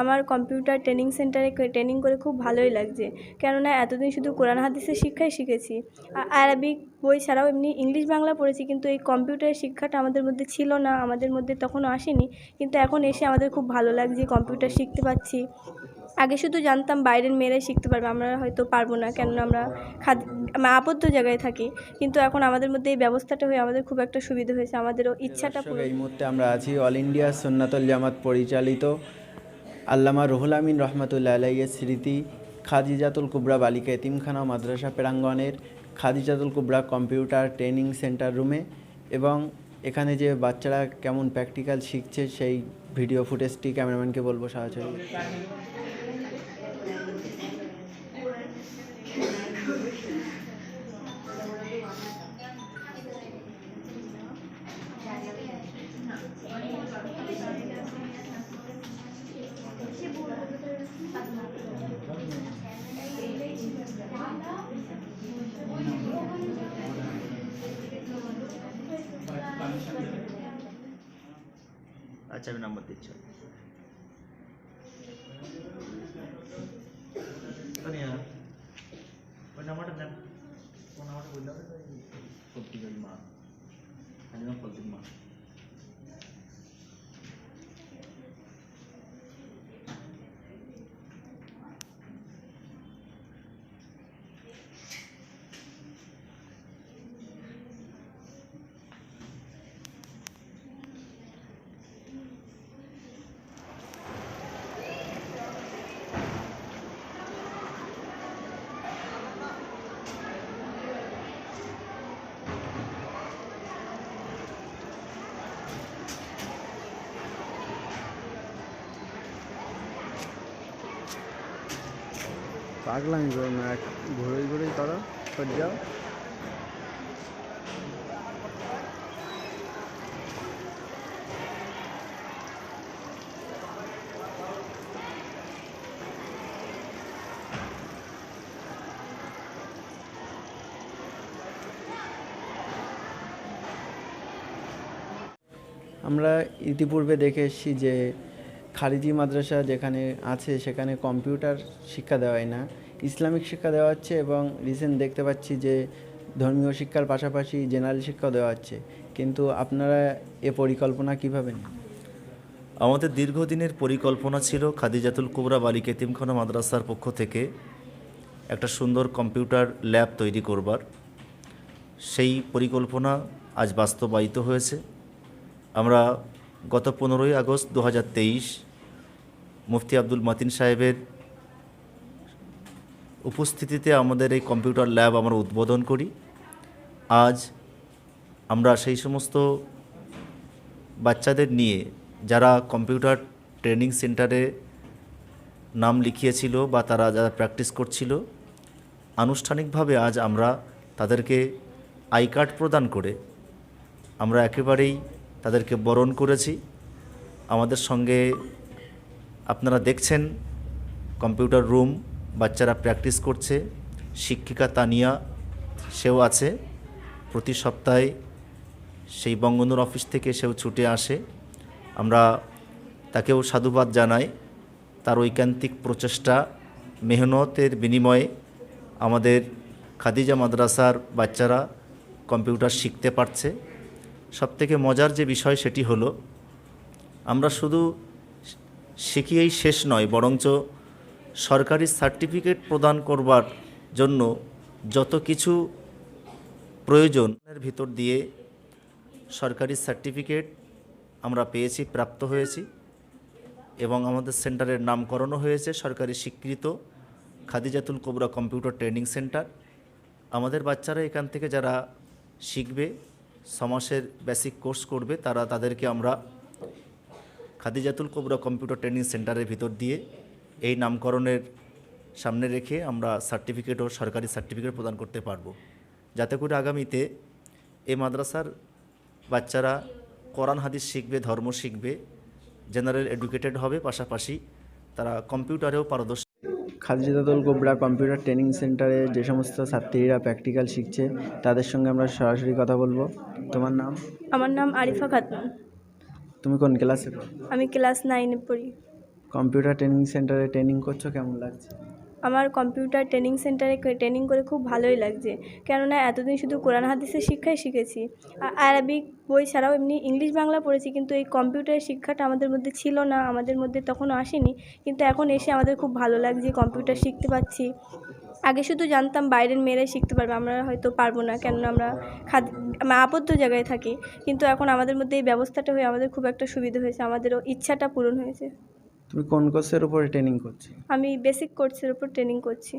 আমার computer training সেন্টারে training করে খুব ভালোই লাগছে। কেননা এতদিন শুধু কোরআন হাদিসের শিক্ষাই শিখেছি। আরবিক বই ছাড়াও এমনি ইংলিশ বাংলা পড়েছি কিন্তু এই কম্পিউটারের শিক্ষাটা আমাদের মধ্যে ছিল না আমাদের মধ্যে তখনও আসেনি কিন্তু এখন এসে আমাদের খুব ভালো লাগছে কম্পিউটার শিখতে পারছি। আগে শুধু জানতাম বাইরের মেয়েরাই শিখতে পারবে আমরা হয়তো পারব না কেননা আমরা খাদ আবদ্ধ জায়গায় থাকি। কিন্তু এখন আমাদের মধ্যে এই ব্যবস্থাটা হয়ে আমাদের খুব একটা সুবিধা হয়েছে আমাদেরও ইচ্ছাটা এই মুহূর্তে আমরা আছি অল ইন্ডিয়া সুন্নাতুল জামাত পরিচালিত আল্লামা রুহুল আমিন রহমতুল্লাহ আলাইয়ের স্মৃতি, খাদিজাতুল কুবরা বালিকা এতিমখানা মাদ্রাসা প্রাঙ্গণের Khadijatul Kubra computer training centre রুমে এবং এখানে যে বাচ্চারা কেমন প্র্যাকটিক্যাল শিখছে সেই ভিডিও ফুটেজটি ক্যামেরাম্যানকে বলব সরাসরি আমি নাম্বার দিচ্ছি। ওই নাম্বারটা দেন। কোন নাম্বারটা বললাম মা। পাগলামি করো না ঘুরে ঘুরে করো সর যাও। আমরা ইতিপূর্বে দেখে এসেছি যে খারিজি মাদ্রাসা যেখানে আছে, সেখানে কম্পিউটার শিক্ষা দেওয়া হয় না। ইসলামিক শিক্ষা দেওয়া হচ্ছে এবং রিসেন্ট দেখতে পাচ্ছি যে ধর্মীয় শিক্ষার পাশাপাশি জেনারেল শিক্ষা দেওয়া হচ্ছে কিন্তু আপনারা এ পরিকল্পনা কীভাবে আমাদের দীর্ঘদিনের পরিকল্পনা ছিল খাদিজাতুল কুবরা বালিকা এতিমখানা মাদ্রাসার পক্ষ থেকে একটা সুন্দর কম্পিউটার ল্যাব তৈরি করবার। সেই পরিকল্পনা আজ বাস্তবায়িত হয়েছে। আমরা গত পনেরোই আগস্ট দু হাজার তেইশ মুফতি আব্দুল মাতিন সাহেবের উপস্থিতিতে আমাদের এই কম্পিউটার ল্যাব আমরা উদ্বোধন করি। আজ আমরা সেই সমস্ত বাচ্চাদের নিয়ে যারা কম্পিউটার ট্রেনিং সেন্টারে নাম লিখিয়েছিল বা তারা যারা প্র্যাকটিস করছিল, আনুষ্ঠানিকভাবে আজ আমরা তাদেরকে আই কার্ড প্রদান করে আমরা একেবারেই তাদেরকে বরণ করেছি। আমাদের সঙ্গে আপনারা দেখছেন, কম্পিউটার রুম, বাচ্চারা প্র্যাকটিস করছে, শিক্ষিকা তানিয়া, সেও আছে। প্রতি সপ্তাহে সেই বঙ্গনুর অফিস থেকে সেও ছুটে আসে। আমরা তাকেও সাধুবাদ জানাই। তার ঐকান্তিক প্রচেষ্টা, মেহনতের বিনিময়ে আমাদের খাদিজা মাদ্রাসার বাচ্চারা কম্পিউটার শিখতে পারছে। সবথেকে মজার যে বিষয় সেটি হলো, আমরা শুধু শিখিয়েই শেষ নয়, বরঞ্চ সরকারি সার্টিফিকেট প্রদান করবার জন্য যত কিছু প্রয়োজনের ভিতর দিয়ে সরকারি সার্টিফিকেট আমরা পেয়েছি, প্রাপ্ত হয়েছি এবং আমাদের সেন্টারের নামকরণও হয়েছে, সরকারি স্বীকৃত Khadijatul Kubra computer training centre. আমাদের বাচ্চারা এখান থেকে যারা শিখবে সমাসের বেসিক কোর্স করবে, তারা তাদেরকে আমরা খাদিজাতুল কোবরা কম্পিউটার ট্রেনিং সেন্টারের ভিতর দিয়ে এই নামকরণের সামনে রেখে আমরা সার্টিফিকেট ও সরকারি সার্টিফিকেট প্রদান করতে পারব। যাতে করে আগামীতে এই মাদ্রাসার বাচ্চারা কোরআন, হাদিস শিখবে, ধর্ম শিখবে জেনারেল এডুকেটেড হবে, পাশাপাশি তারা কম্পিউটারেও পারদর্শী খাদিজাতুল গোবরা কম্পিউটার ট্রেনিং সেন্টারে যে সমস্ত ছাত্রীরা প্র্যাকটিক্যাল শিখছে তাদের সঙ্গে আমরা সরাসরি কথা বলব। তোমার নাম? আমার নাম আরিফা খাতুন। তুমি কোন ক্লাসে আমি ক্লাস নাইনে পড়ি। কম্পিউটার ট্রেনিং সেন্টারে ট্রেনিং করছ কেমন লাগছে? আমার কম্পিউটার ট্রেনিং সেন্টারে ট্রেনিং করে খুব ভালোই লাগছে। কেননা এতদিন শুধু কোরআন হাদিসের শিক্ষাই শিখেছি। আর আরবিক বই ছাড়াও এমনি ইংলিশ বাংলা পড়েছি, কিন্তু এই কম্পিউটারের শিক্ষাটা আমাদের মধ্যে ছিল না, আমাদের মধ্যে তখনও আসেনি। কিন্তু এখন এসে আমাদের খুব ভালো লাগছে, কম্পিউটার শিখতে পারছি। আগে শুধু জানতাম বাইরের মেয়েরাই শিখতে পারবে, আমরা হয়তো পারব না, কেননা আমরা খাদ আবদ্ধ জায়গায় থাকি। কিন্তু এখন আমাদের মধ্যে এই ব্যবস্থাটা হয়ে আমাদের খুব একটা সুবিধা হয়েছে, আমাদেরও ইচ্ছাটা পূরণ হয়েছে। তুমি কোন কোর্সের উপরে ট্রেনিং করছি? আমি বেসিক কোর্সের উপর ট্রেনিং করছি।